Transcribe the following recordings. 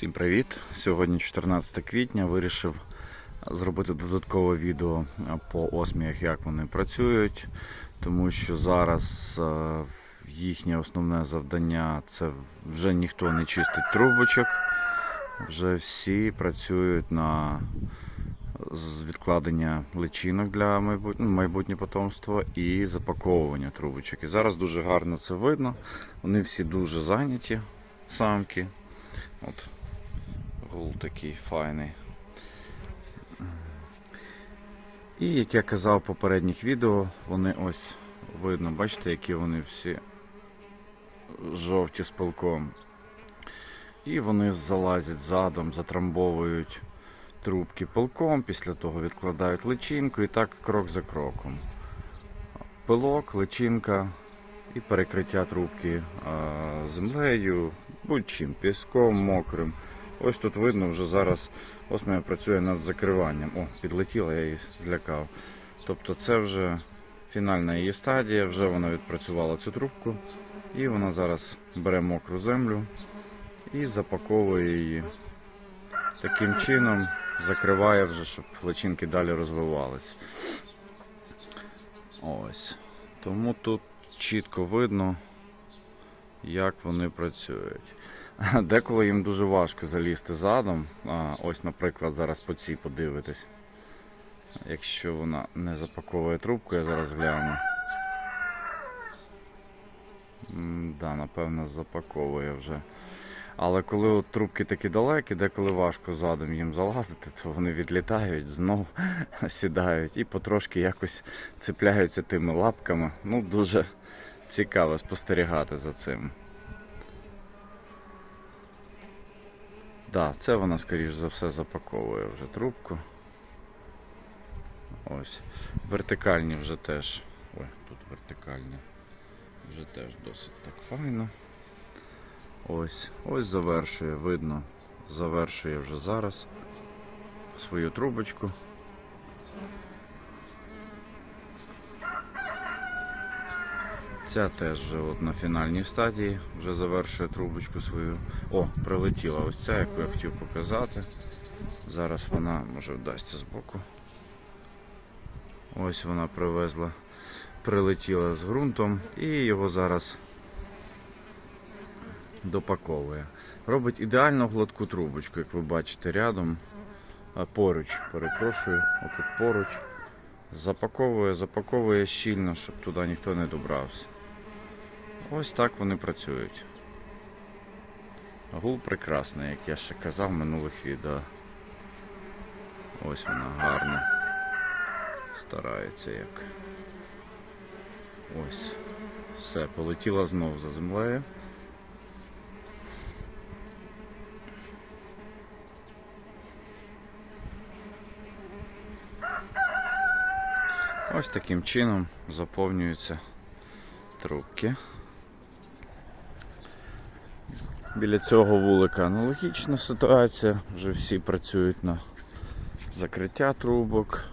Всім привіт! Сьогодні 14 квітня. Вирішив зробити додаткове відео по осміях, як вони працюють, тому що зараз е, їхнє основне завдання це вже ніхто не чистить трубочок, вже всі працюють на відкладення личинок для ну, майбутнє потомство і запаковування трубочок. І зараз дуже гарно це видно. Вони всі дуже зайняті, самки. От гул такий файний. І як я казав в попередніх відео, вони ось видно, бачите, які вони всі жовті з пилком. І вони залазять задом, затрамбовують трубки пилком, після того відкладають личинку і так крок за кроком. Пилок, личинка і перекриття трубки землею, будь-чим, піском, мокрим. Ось тут видно, вже зараз осмія працює над закриванням. О, підлетіла, я її злякав. Тобто це вже фінальна її стадія, вже вона відпрацювала цю трубку. І вона зараз бере мокру землю і запаковує її. Таким чином закриває вже, щоб личинки далі розвивались. Ось. Тому тут чітко видно, як вони працюють. Деколи їм дуже важко залізти задом. Ось, наприклад, зараз по цій подивитись. Якщо вона не запаковує трубку, я зараз гляну. Да, напевно, запаковує вже. Але коли от трубки такі далекі, деколи важко задом їм залазити, то вони відлітають, знов сідають і потрошки якось цепляються тими лапками. Ну, дуже цікаво спостерігати за цим. Да, це вона, скоріш за все, запаковує вже трубку. Ось. Вертикальні вже теж. Ой, тут вертикальні. Вже теж досить так файно. Ось, ось завершує, видно, завершує вже зараз свою трубочку. Ця теж вже от на фінальній стадії вже завершує трубочку свою. О, прилетіла ось ця, яку я хотів показати. Зараз вона може вдасться з боку. Ось вона привезла, прилетіла з ґрунтом і його зараз допаковує. Робить ідеально гладку трубочку, як ви бачите, рядом, поруч, перепрошую, отут поруч. Запаковує, запаковує щільно, щоб туди ніхто не добрався. Ось так вони працюють. Гул прекрасний, як я ще казав в минулих відео. Ось вона гарно старається як. Ось. Все, полетіла знов за землею. Ось таким чином заповнюються трубки. Біля цього вулика аналогічна ситуація. Вже всі працюють на закриття трубок.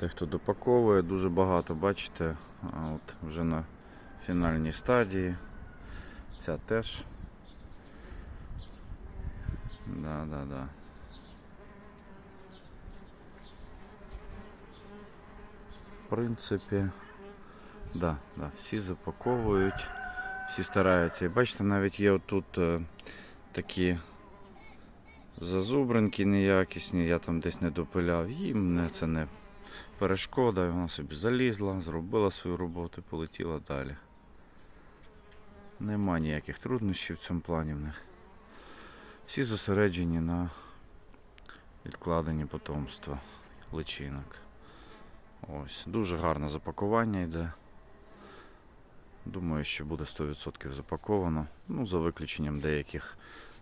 Дехто допаковує, дуже багато, бачите, а от вже на фінальній стадії. Ця теж. Да, да, да. В принципі, да, да, всі запаковують, всі стараються. І бачите, навіть є отут е, такі зазубринки неякісні, я там десь не допиляв. Їм не, це не перешкода, вона собі залізла, зробила свою роботу і полетіла далі. Нема ніяких труднощів в цьому плані в них. Всі зосереджені на відкладенні потомства личинок. Ось, дуже гарне запакування йде. Думаю, що буде 100% запаковано. Ну, за виключенням деяких,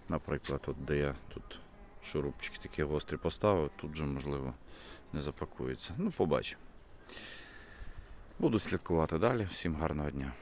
наприклад, от де я тут шурупчики такі гострі поставив, тут же можливо не запакується. Ну, побачимо. Буду слідкувати далі. Всім гарного дня.